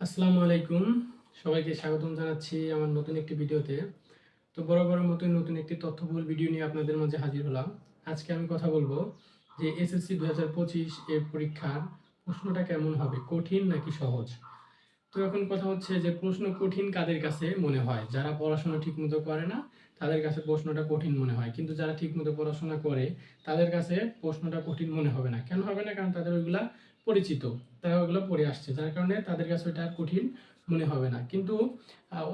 আসসালামু আলাইকুম। সবাইকে স্বাগতম জানাচ্ছি আমার নতুন একটি ভিডিওতে। তো বড় বড় মতন নতুন একটি তথ্যবহুল ভিডিও নিয়ে আপনাদের মাঝে হাজির হলাম। আজকে আমি কথা বলব যে এসএসসি দু হাজার পঁচিশ এর পরীক্ষার প্রশ্নটা কেমন হবে? কঠিন নাকি সহজ? তো এখন কথা হচ্ছে যে প্রশ্ন কঠিন কাদের কাছে মনে হয়? যারা পড়াশোনা ঠিকমতো করে না, তাদের কাছে প্রশ্নটা কঠিন মনে হয়। কিন্তু যারা ঠিকমতো পড়াশোনা করে, তাদের কাছে প্রশ্নটা কঠিন মনে হবে না। কেন হবে না? কারণ তাদের ওইগুলা পরিচিত। তারা ওগুলো পড়ে আসছে। যার কারণে তাদের কাছে ওইটা কঠিন মনে হবে না। কিন্তু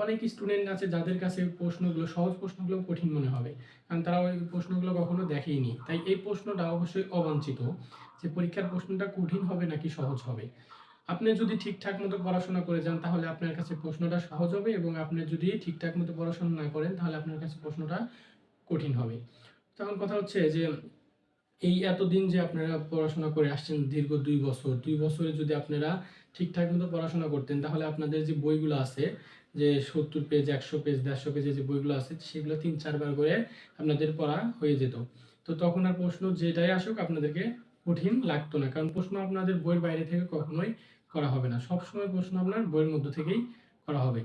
অনেক স্টুডেন্ট আছে যাদের কাছে প্রশ্নগুলো, সহজ প্রশ্নগুলো কঠিন মনে হবে। কারণ তারা ওই প্রশ্নগুলো কখনো দেখেইনি। তাই এই প্রশ্নটা অবশ্যই অবাঞ্ছিত যে পরীক্ষার প্রশ্নটা কঠিন হবে নাকি সহজ হবে। আপনি যদি ঠিকঠাক মতো পড়াশোনা করে যান, তাহলে আপনার কাছে প্রশ্নটা সহজ হবে এবং আপনি যদি ঠিকঠাক মতো পড়াশোনা না করেন, তাহলে আপনার কাছে প্রশ্নটা কঠিন হবে। তখন কথা হচ্ছে যে এই এতদিন যে আপনারা পড়াশোনা করে আসছেন, দীর্ঘ দুই বছর, দুই বছরে যদি আপনারা ঠিকঠাক মতো পড়াশোনা করতেন, তাহলে আপনাদের যে বইগুলো আছে, যে সত্তর পেজ একশো পেজ দেড়শো পেজে যে বইগুলো আছে, সেগুলো তিন চারবার করে আপনাদের পড়া হয়ে যেত। তো তখন আর প্রশ্ন যেটাই আসুক, আপনাদেরকে কঠিন লাগতো না। কারণ প্রশ্ন আপনাদের বইয়ের বাইরে থেকে কখনোই করা হবে না। সবসময় প্রশ্ন আপনার বইয়ের মধ্য থেকেই করা হবে।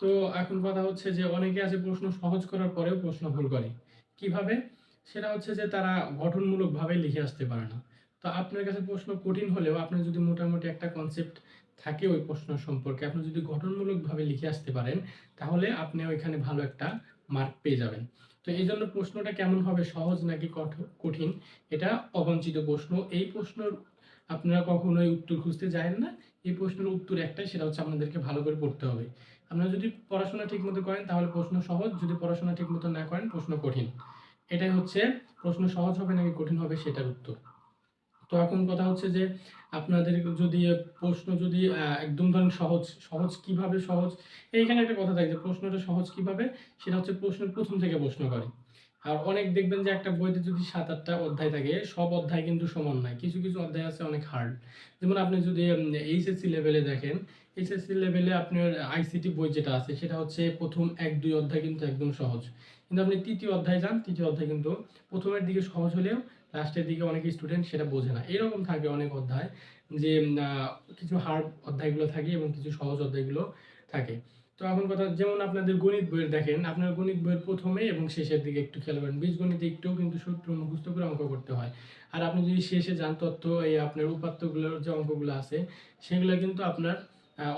তো এখন কথা হচ্ছে যে, অনেকে আছে প্রশ্ন সহজ করার পরেও প্রশ্ন ভুল করে। কীভাবে? সেটা হচ্ছে যে তারা গঠনমূলকভাবে লিখে আসতে পারে না। তো আপনার কাছে প্রশ্ন কঠিন হলেও আপনার যদি মোটামুটি একটা কনসেপ্ট থাকে ওই প্রশ্ন সম্পর্কে, আপনি যদি গঠনমূলকভাবে লিখে আসতে পারেন, তাহলে আপনি ওইখানে ভালো একটা মার্ক পেয়ে যাবেন। তো এই জন্য প্রশ্নটা কেমন হবে, সহজ নাকি কঠ- কঠিন, এটা অবাঞ্ছিত প্রশ্ন। এই প্রশ্নের আপনারা কখনোই উত্তর খুঁজতে যায় না। এই প্রশ্নের উত্তর একটাই, সেটা হচ্ছে আপনাদেরকে ভালো করে পড়তে হবে। আপনারা যদি পড়াশোনা ঠিকমতো করেন, তাহলে প্রশ্ন সহজ, যদি পড়াশোনা ঠিকমতো না করেন, প্রশ্ন কঠিন। এটাই হচ্ছে প্রশ্ন সহজ হবে নাকি কঠিন হবে সেটার উত্তর। তো এখন কথা হচ্ছে যে আপনাদের যদি প্রশ্ন যদি একদম ধরেন সহজ সহজ কীভাবে সহজ? এইখানে একটা কথা থাকে যে প্রশ্নটা সহজ কীভাবে? সেটা হচ্ছে প্রশ্নের প্রথম থেকে প্রশ্ন করে। আর অনেক দেখবেন যে একটা বইতে যদি সাত, আটটা অধ্যায় থাকে, সব অধ্যায় কিন্তু সমান নয়। কিছু কিছু অধ্যায় আছে অনেক হার্ড যেমন আপনি যদি এইচএসসি লেভেলে দেখেন, এইচএসসি লেভেলে আপনার আইসিটি বই যেটা আছে, সেটা হচ্ছে প্রথম এক, দুই অধ্যায় কিন্তু একদম সহজ। কিন্তু আপনি তৃতীয় অধ্যায় যান, তৃতীয় অধ্যায় কিন্তু প্রথমের দিকে সহজ হলেও লাস্টের দিকে অনেক স্টুডেন্ট সেটা বোঝে না। এরকম থাকে অনেক অধ্যায় যে কিছু হার্ড অধ্যায়গুলো থাকে এবং কিছু সহজ অধ্যায়গুলো থাকে। তো এখন কথা যেমন আপনাদের গণিত বইয়ের দেখেন, আপনার গণিত বইয়ের প্রথমে এবং শেষের দিকে একটু খেয়াল করেন। বীজগণিতে একটুও কিন্তু সূত্র মুখস্থ করে অঙ্ক করতে হয়। আর আপনি যদি শেষে যান, তত্ত্ব এই আপনার উপাত্তগুলোর যে অঙ্কগুলো আছে, সেগুলো কিন্তু আপনার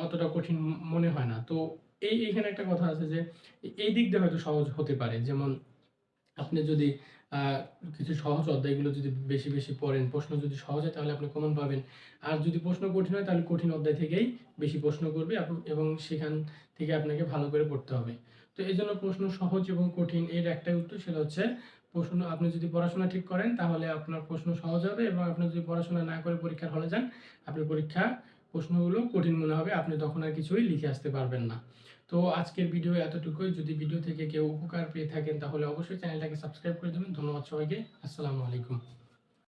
অতটা কঠিন মনে হয় না। তো এই, এখানে একটা কথা আছে যে এই দিক দিয়ে হয়তো সহজ হতে পারে। যেমন আপনি যদি কিছু সহজ অধ্যায়গুলো যদি বেশি বেশি পড়েন, প্রশ্ন যদি সহজ হয়, তাহলে আপনি কমন পাবেন। আর যদি প্রশ্ন কঠিন হয়, তাহলে কঠিন অধ্যায় থেকেই বেশি প্রশ্ন করবে এবং সেখান থেকে আপনাকে ভালো করে পড়তে হবে। তো এই জন্য প্রশ্ন সহজ এবং কঠিন, এর একটাই উত্তর সেটা হচ্ছে, প্রশ্ন, আপনি যদি পড়াশোনা ঠিক করেন, তাহলে আপনার প্রশ্ন সহজ হবে এবং আপনি যদি পড়াশোনা না করে পরীক্ষার হলে যান, আপনার পরীক্ষা প্রশ্নগুলো কঠিন মনে হবে, আপনি তখন আর কিছুই লিখে আসতে পারবেন না। তো আজকের ভিডিও এতটুকুই। যদি ভিডিও থেকে কেউ উপকার পেয়ে থাকেন, তাহলে অবশ্যই চ্যানেলটাকে সাবস্ক্রাইব করে দেবেন। ধন্যবাদ সবাইকে। আসসালামু আলাইকুম।